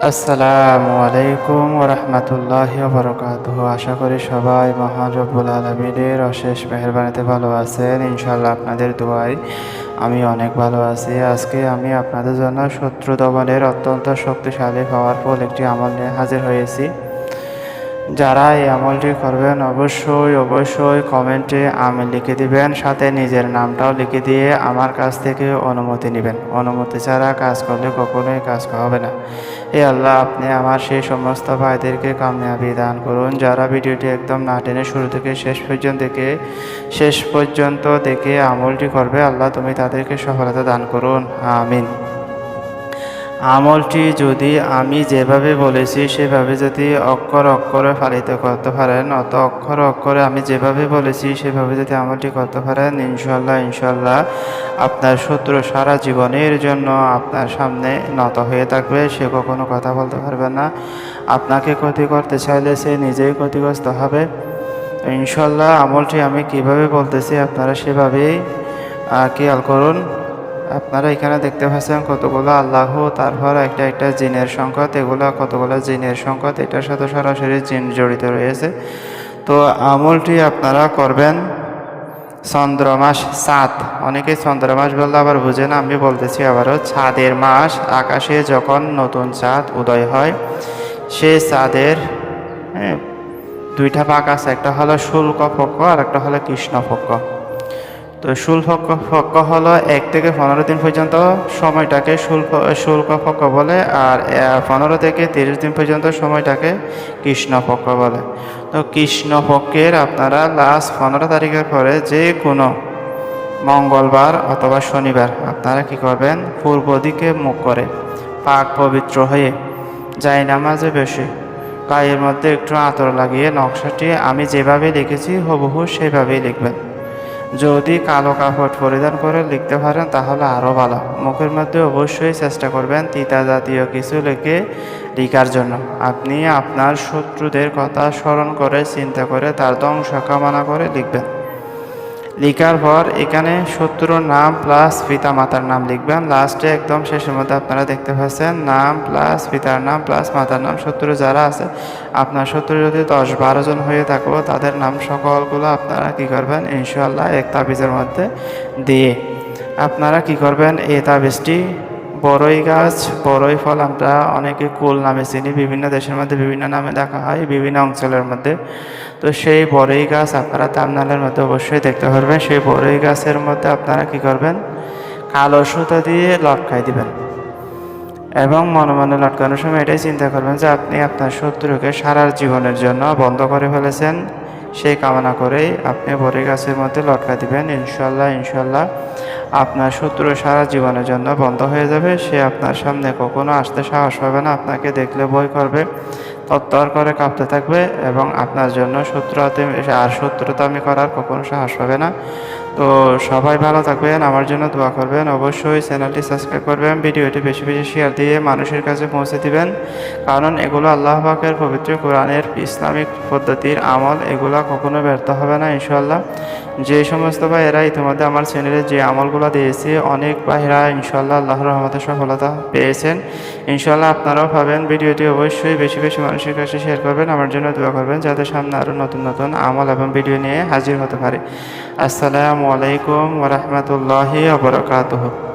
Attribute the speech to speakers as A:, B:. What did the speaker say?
A: আসসালামু আলাইকুম ওরহমতুল্লাহ বরকাত আশা করি সবাই মহান রব্বুল আলমীদের অশেষ মেহরবানিতে ভালো আছেন। ইনশাল্লাহ আপনাদের দোয়ায় আমি অনেক ভালো আছি। আজকে আমি আপনাদের জন্য শত্রু দমনের অত্যন্ত শক্তিশালী হওয়ার ফল একটি আমল নিয়ে হাজির হয়েছি। যারা এই আমলটি করবেন, অবশ্যই অবশ্যই কমেন্টে আমি লিখে দিবেন, সাথে নিজের নামটাও লিখে দিয়ে আমার কাছ থেকে অনুমতি নেবেন। অনুমতি ছাড়া কাজ করলে কখনোই কাজ হবে না। এ আল্লাহ, আপনি আমার সেই সমস্ত ভাইদেরকে কামিয়াবি দান করুন, যারা ভিডিওটি একদম না টেনে শুরু থেকে শেষ পর্যন্ত দেখে, শেষ পর্যন্ত দেখে আমলটি করবে। আল্লাহ, তুমি তাদেরকে সফলতা দান করুন। আমিন। আমলটি যদি আমি যেভাবে বলেছি, সেভাবে যদি অক্ষর অক্ষরে পালিত করতে পারেন অত অক্ষর অক্ষরে আমি যেভাবে বলেছি, সেভাবে যদি আমলটি করতে পারেন ইনশাল্লাহ ইনশাল্লাহ আপনার শত্রু সারা জীবনের জন্য আপনার সামনে নত হয়ে থাকবে। সে কখনো কথা বলতে পারবে না। আপনাকে ক্ষতি করতে চাইলে সে নিজেই ক্ষতিগ্রস্ত হবে। ইনশাল্লাহ আমলটি আমি কীভাবে বলতেছি, আপনারা সেভাবেই খেয়াল করুন। আপনারা এখানে দেখতে পাচ্ছেন কতগুলো আল্লাহ তারপর একটা একটা জিনের সংকট এগুলো কতগুলো জিনের সংকট এটার সাথে সরাসরি জিন জড়িত রয়েছে। তো আমলটি আপনারা করবেন চন্দ্রমাস চাঁদ অনেকে চন্দ্রমাস বললে আবার বুঝে না আমি বলতেছি আবারও চাঁদের মাস আকাশে যখন নতুন চাঁদ উদয় হয় সে চাঁদের হ্যাঁ, দুইটা ভাগ আছে একটা হলো শুল্ক পক্ষ আর একটা হলো কৃষ্ণ পক্ষ। তো শুল্ক ফক্ক হলো এক থেকে পনেরো দিন পর্যন্ত সময়টাকে শুল্ক শুল্ক পক্ষ বলে, আর পনেরো থেকে তিরিশ দিন পর্যন্ত সময়টাকে কৃষ্ণ ফক্ক বলে। তো কৃষ্ণ পক্ষের আপনারা লাস্ট পনেরো তারিখের পরে যে কোনো মঙ্গলবার অথবা শনিবার আপনারা কি করবেন? পূর্ব দিকে মুখ করে, পাক পবিত্র হয়ে যাই নামাজে বেশি গায়ের মধ্যে একটু আতর লাগিয়ে নকশাটি আমি যেভাবে লিখেছি হুবহু সেভাবেই লিখবেন। যদি কালো কাপড় পরিধান করে লিখতে পারেন, তাহলে আরও ভালো। মুখের মধ্যে অবশ্যই চেষ্টা করবেন তিতা জাতীয় কিছু লিখে লিখার জন্য। আপনি আপনার শত্রুদের কথা স্মরণ করে, চিন্তা করে, তার ধ্বংস কামনা করে লিখবেন। লিখার পর এখানে শত্রুর নাম প্লাস পিতা মাতার নাম লিখবেন। লাস্টে একদম শেষের মধ্যে আপনারা দেখতে পাচ্ছেন, নাম প্লাস পিতার নাম প্লাস মাতার নাম শত্রু যারা আছে, আপনার শত্রু যদি দশ বারো জন হয়ে থাকব তাদের নাম সকলগুলো আপনারা কি করবেন? ইনশাল্লাহ এক তাবিজের মধ্যে দিয়ে। আপনারা কি করবেন? এই তাবিজটি বড়ই গাছ বড়ই ফল আমরা অনেকে কুল নামে চিনি, বিভিন্ন দেশের মধ্যে বিভিন্ন নামে দেখা হয়, বিভিন্ন অঞ্চলের মধ্যে। তো সেই বড়ই গাছ আপনারা তামনালের মধ্যে অবশ্যই দেখতে পারবেন। সেই বড়ই গাছের মধ্যে আপনারা কি করবেন? কালো সুতো দিয়ে লটকাই দিবেন। এবং মনে মনে লটকানোর সময় এটাই চিন্তা করবেন যে আপনি আপনার শত্রুকে সারা জীবনের জন্য বন্ধ করে ফেলেছেন। সেই কামনা করেই আপনি বড়ি গাছের মধ্যে লটকা দিবেন। ইনশাল্লাহ ইনশাল্লাহ আপনার শত্রু সারা জীবনের জন্য বন্ধ হয়ে যাবে। সে আপনার সামনে কখনো আসতে সাহস হবে না, আপনাকে দেখলে ভয় করবে। তত্তর করে কাঁপতে থাকবে এবং আপনার জন্য শত্রুতে আর শত্রুতামি করার কখনো সাহস পাবে না। তো সবাই ভালো থাকবেন, আমার জন্য দোয়া করবেন। অবশ্যই চ্যানেলটি সাবস্ক্রাইব করবেন, ভিডিওটি বেশি বেশি শেয়ার দিয়ে মানুষের কাছে পৌঁছে দিবেন। কারণ এগুলো আল্লাহ পাকের পবিত্র কোরআনের ইসলামিক পদ্ধতির আমল, এগুলো কখনো ব্যর্থ হবে না ইনশাল্লাহ যে সমস্ত ভাইয়েরা ইতিমধ্যে আমার চ্যানেলে যে আমলগুলো দিয়েছে, অনেক ভাইয়েরা ইনশাল্লাহ আল্লাহর রহমতে সফলতা পেয়েছেন। ইনশাল্লাহ আপনারাও পাবেন। ভিডিওটি অবশ্যই বেশি বেশি মানুষের কাছে শেয়ার করবেন। আমার জন্য দোয়া করবেন যাতে সামনে আরও নতুন নতুন আমল এবং ভিডিও নিয়ে হাজির হতে পারে। আসসালামু আলাইকুম ওরহমতুল্লাহি আবরকাতহ